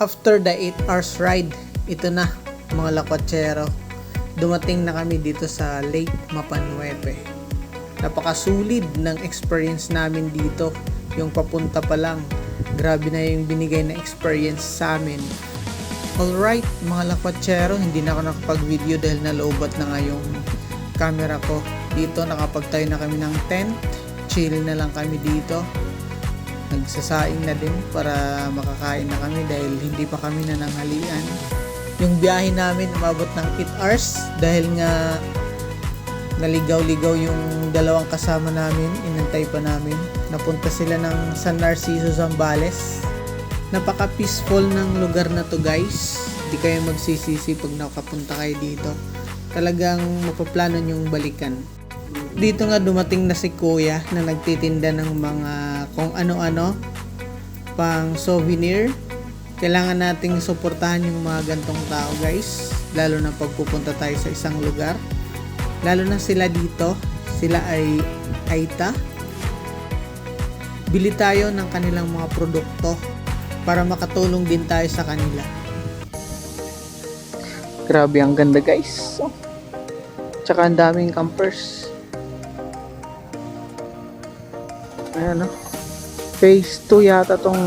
After the 8 hours ride, ito na mga lakwatsero. Dumating na kami dito sa Lake Mapanuepe. Napakasulid ng experience namin dito. Yung papunta pa lang, grabe na yung binigay na experience sa amin. Alright, mga lakwatsero, hindi na ako nakapag-video dahil nalobat na nga yung camera ko. Dito nakapagtayo na kami ng tent. Chill na lang kami dito nagsasaing na din para makakain na kami dahil hindi pa kami nananghalian. Yung biyahe namin umabot ng 8 hours dahil nga naligaw-ligaw yung dalawang kasama namin, inantay pa namin. Napunta sila ng San Narciso, Zambales. Napaka-peaceful ng lugar na to guys. Di kayo magsisisi pag nakapunta kayo dito. Talagang mapaplano yung balikan dito nga dumating na si kuya na nagtitinda ng mga kung ano-ano pang souvenir. Kailangan nating suportahan yung mga gantong tao guys. Lalo na pagpupunta tayo sa isang lugar. Lalo na sila dito. Sila ay Aita. Bili tayo ng kanilang mga produkto para makatulong din tayo sa kanila. Grabe ang ganda guys. Tsaka ang daming campers Ayan, no? Phase 2 yata tong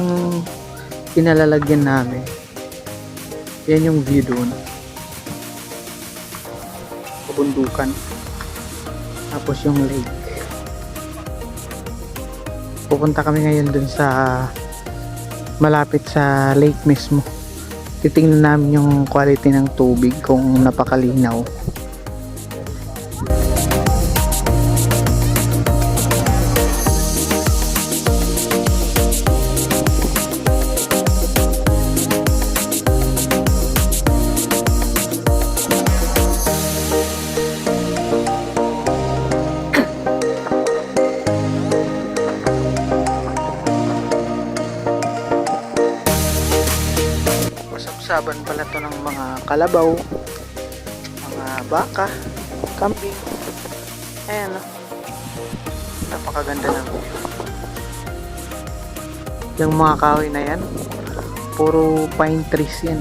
pinalalagyan namin. Yan yung view doon. Kabundukan. Tapos yung lake. Pupunta kami ngayon dun sa malapit sa lake mismo. Titingnan namin yung quality ng tubig kung napakalinaw. Kalabaw, mga baka, kambing. Ayan, oh. napakaganda ng view. Yung mga kahoy na yan, puro pine trees yan.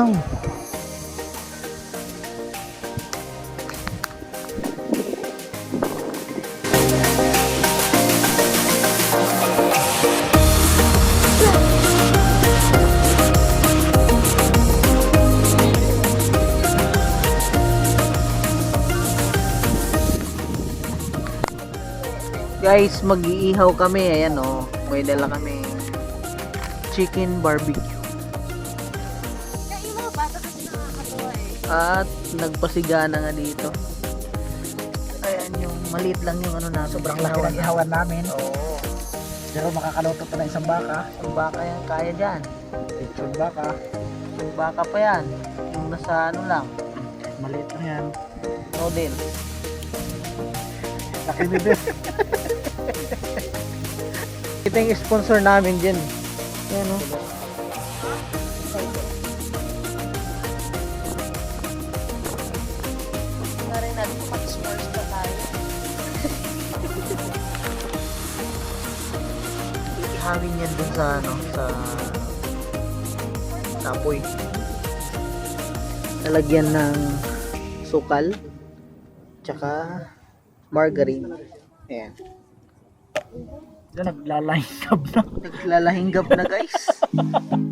Linaw. Guys, mag-iihaw kami. Ayan o. Oh. May dala kami chicken barbecue. At nagpasiga na nga dito. Ayan yung maliit lang yung ano na Sobrang laki ng ihawan namin. Oo. Pero makakaluto pa ng isang baka. Yung baka yan kaya dyan. Lechon baka. Yung baka pa yan. Yung nasa ano lang. Maliit lang yan. Noodle. Laki bibis. Ito yung sponsor namin dyan. Ayan o. Nga Ihawin yan dun sa ano, sa tapoy. Lalagyan ng sukal tsaka margarine. Ayan. Up na. Naglalahinggap na guys.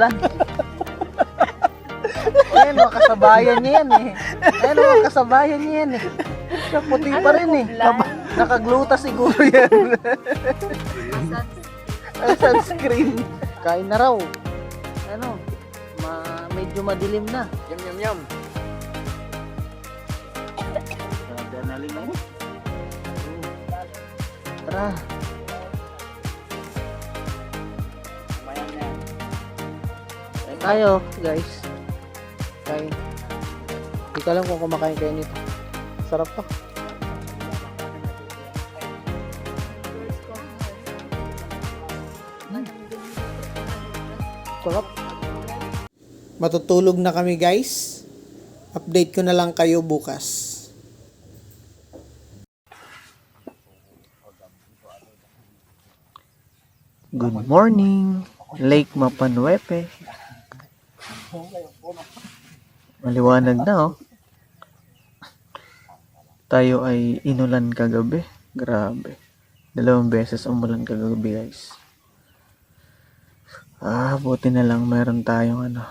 Kublan. Ayan, mga kasabayan niya yan eh. Ayan, mga kasabayan niya yan eh. Siya puti pa rin eh. Naka- Nakagluta siguro yan. Ang sunscreen. Kain na raw. Ano, ma medyo madilim na. Yum, yum, yum. Adrenaline ako. Tara. Tayo, guys. Kain. Hindi ko alam kung kumakain kayo nito. Sarap to. Sarap. Matutulog na kami guys. Update ko na lang kayo bukas. Good morning, Lake Mapanwepe. Maliwanag na oh. Tayo ay inulan kagabi. Grabe. Dalawang beses umulan kagabi guys. Ah, buti na lang meron tayong ano,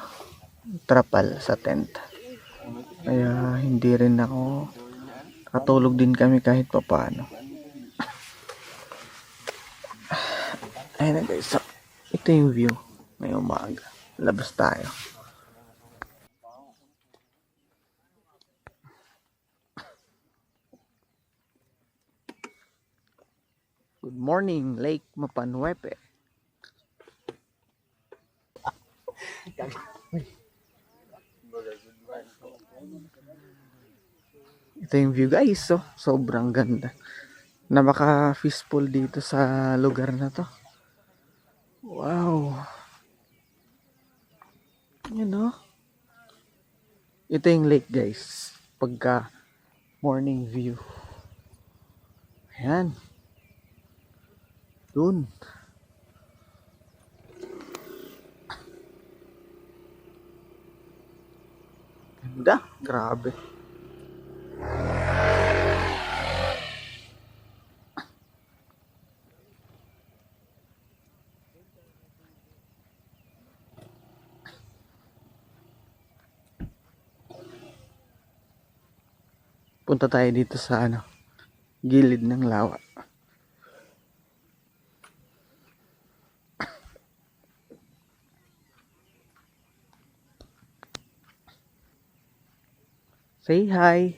trapal sa tent. Kaya hindi rin ako katulog din kami kahit papaano. Ayun na guys. So, ito yung view ngayong umaga. Labas tayo. Good morning, Lake Mapanwepe. Ito yung view guys, so sobrang ganda. Napaka peaceful dito sa lugar na to. Wow. You know? Ito yung lake guys. Pagka morning view. Ayan. Dun. Ganda. Grabe. Punta tayo dito sa ano, gilid ng lawa. Say hi.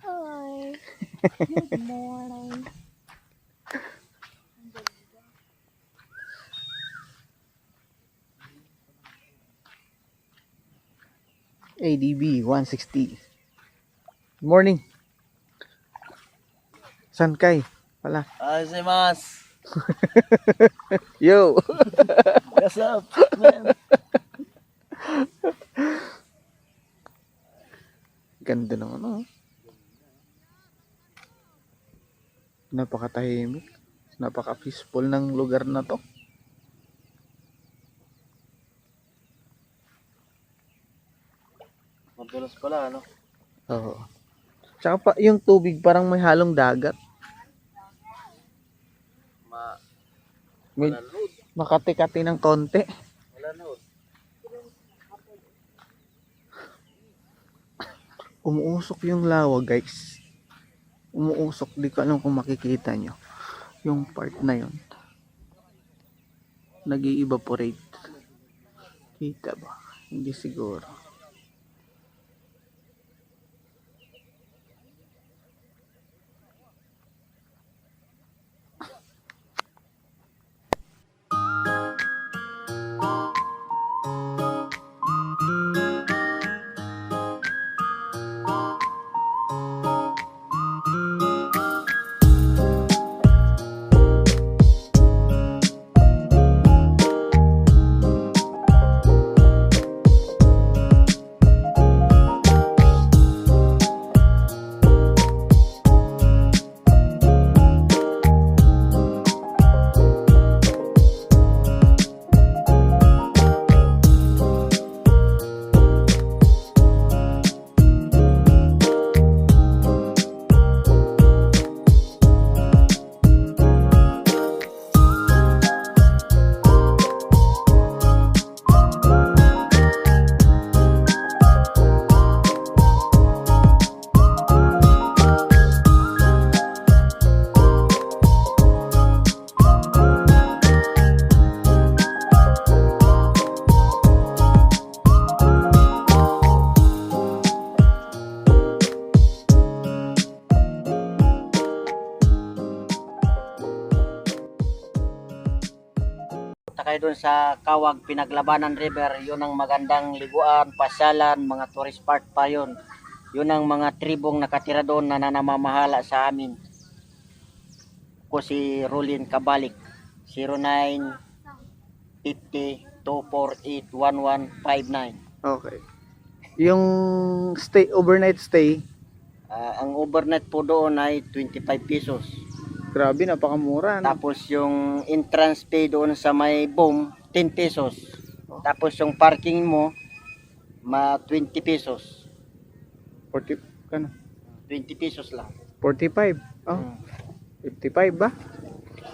Hi. Good morning. ADB 160. Good morning. San kay? Pala. Azimasu. Yo. What's up, man? Ganda ng ano. oh. Napakatahimik. Napaka-peaceful ng lugar na to. Madulas pala, ano? Oo. Tsaka pa, yung tubig parang may halong dagat. Ma... May Malanod. makati-kati ng konti. Malanod. Umuusok yung lawa, guys. Umuusok. Di ko alam kung makikita nyo. Yung part na yon nag evaporate Kita ba? Hindi siguro. Kayo doon sa Kawag Pinaglabanan River, yun ang magandang liguan, pasyalan, mga tourist part pa yun. Yun ang mga tribong nakatira doon na nanamamahala sa amin. Ko si Rulin Kabalik, 09 50 248 1159. Okay. Yung stay, overnight stay, Ah, ang overnight po doon ay 25 pesos. Grabe, napakamura. No? Tapos yung entrance fee doon sa may boom, 10 pesos. Tapos yung parking mo, ma 20 pesos. 40, ano, 20 pesos lang. 45. Oh, Hmm. 55 ba?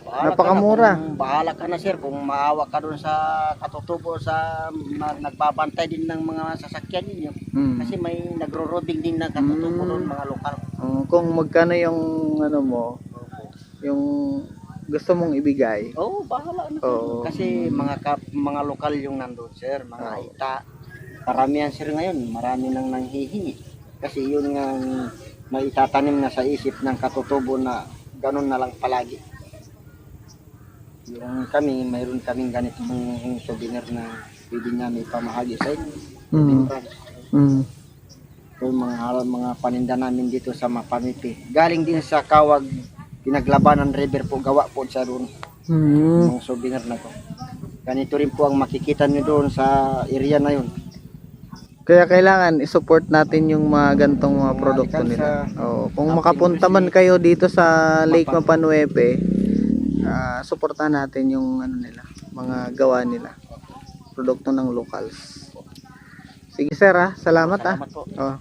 Bahala Napakamura. Ka na, kung, bahala ka na sir kung maawa ka doon sa katutubo sa ma- nagbabantay din ng mga sasakyan ninyo. Hmm. Kasi may nagro-roading din na katutubo Mm. doon mga lokal. Oh, kung magkano yung ano mo, yung gusto mong ibigay. Oo, oh, bahala na. Oo. Kasi mga kap, mga lokal yung nandun, sir, mga Oo. ita. Karamihan sir ngayon, marami nang nanghihingi. Kasi yun nga ang may itatanim na sa isip ng katutubo na ganun na lang palagi. Yung kami, mayroon kaming ganitong souvenir na pwede niya may pamahagi sa inyo. Mm. Mm. Yung mga mga paninda namin dito sa Mapamipi. Galing din sa Kawag, pinaglabanan river po, gawa po sa doon. Mm. yung souvenir na to. Ganito rin po ang makikita nyo doon sa area na yun. Kaya kailangan i-support natin yung mga gantong mga produkto nila. Oo, kung makapunta man kayo dito sa Lake Mapa- Mapanuepe, ah suportahan natin yung ano nila, mga gawa nila. Produkto ng locals. Sige sir ah, salamat, ah. Salamat po. Oh.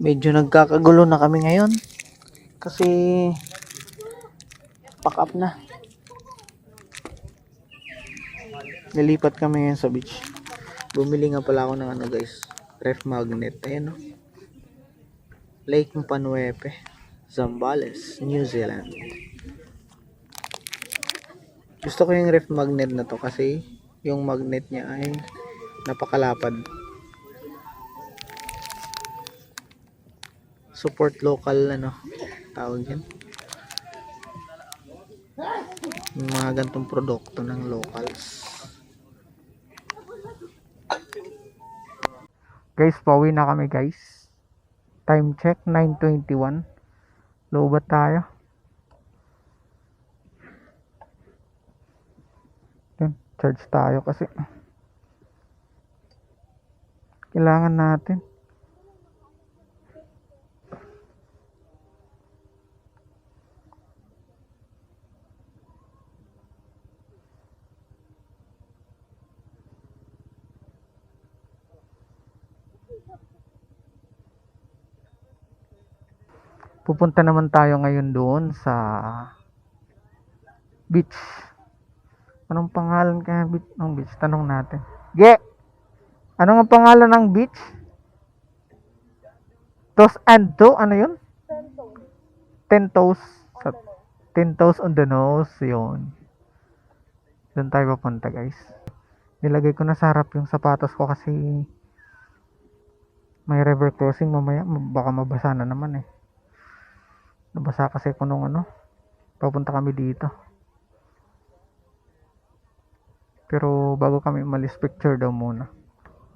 Medyo nagkakagulo na kami ngayon. Kasi pack up na. Nilipat kami ngayon sa beach. Bumili nga pala ako ng ano guys, ref magnet. Ayan o. Lake Mpanuepe, Zambales, New Zealand. Gusto ko yung ref magnet na to kasi yung magnet niya ay napakalapad. support local ano tawag yan yung mga gantong produkto ng locals. Guys pauwi na kami guys. Time check 9.21 lobat tayo? Yan, charge tayo kasi kailangan natin pupunta naman tayo ngayon doon sa beach. Anong pangalan kaya beach ng beach? Tanong natin. Ge! Ano ang pangalan ng beach? Toes and toe? Ano yun? Ten toes. Sa, ten toes on the nose. Yun. Doon tayo papunta guys. Nilagay ko na sa harap yung sapatos ko kasi may river crossing mamaya. Baka mabasa na naman eh. Nabasa kasi ko nung ano. Papunta kami dito. Pero bago kami umalis, picture daw muna.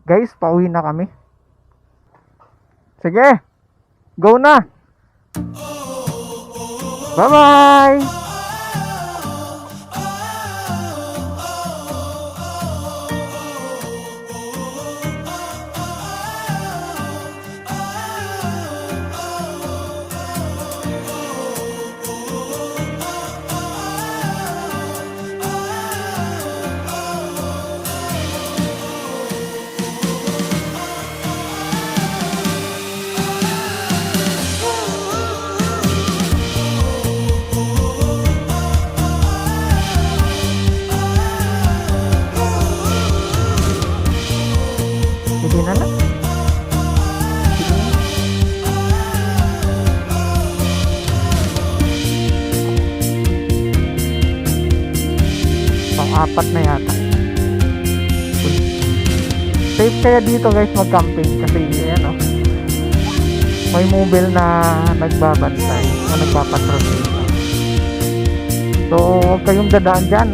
Guys, pauwi na kami. Sige! Go na! Bye-bye! Sige kaya dito guys mag-camping kasi ayan oh. May mobile na nagbabantay o nagpapatrol dito. So, huwag kayong dadaan dyan.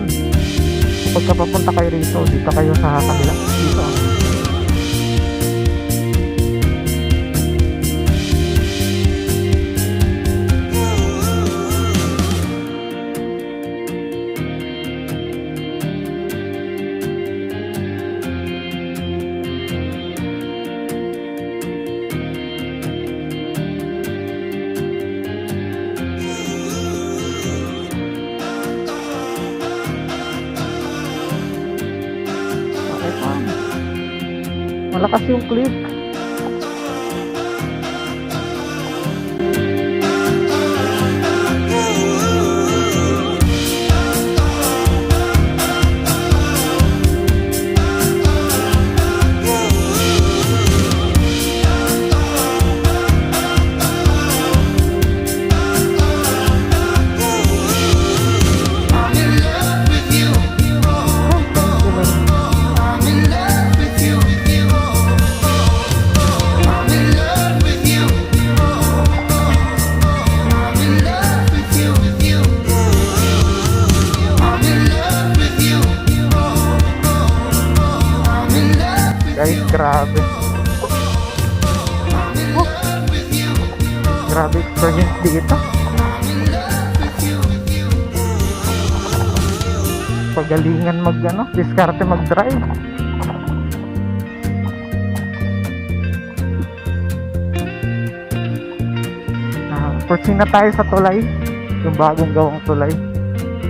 pagka papunta kayo rito, dito kayo sa kabila. Malakas yung clip. Dito. Pagalingan mag ano, diskarte mag drive. Ah, na tayo sa tulay, yung bagong gawang tulay.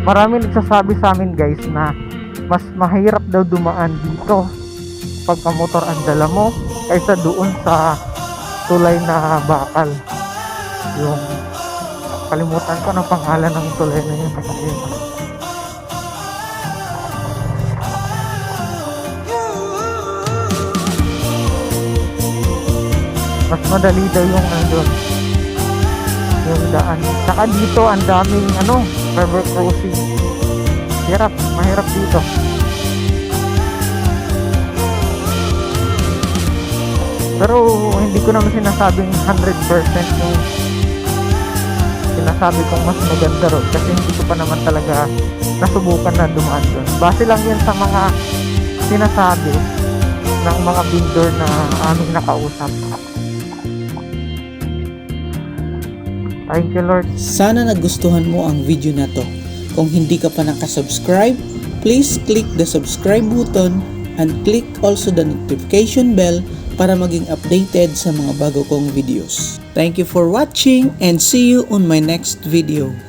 Marami nagsasabi sa amin guys na mas mahirap daw dumaan dito pagka motor ang dala mo kaysa doon sa tulay na bakal yung kalimutan ko ng pangalan ng tulay na yun. Ayun. mas madali daw yung nandun. Yung daan. Saka dito ang daming ano river crossing. Hirap mahirap dito. Pero hindi ko naman sinasabing 100% yung sinasabi kong mas maganda ron kasi hindi ko pa naman talaga nasubukan na dumaan doon. Base lang yan sa mga sinasabi ng mga builder na aming nakausap. Thank you Lord. Sana nagustuhan mo ang video na to. Kung hindi ka pa nakasubscribe, please click the subscribe button and click also the notification bell para maging updated sa mga bago kong videos. Thank you for watching and see you on my next video.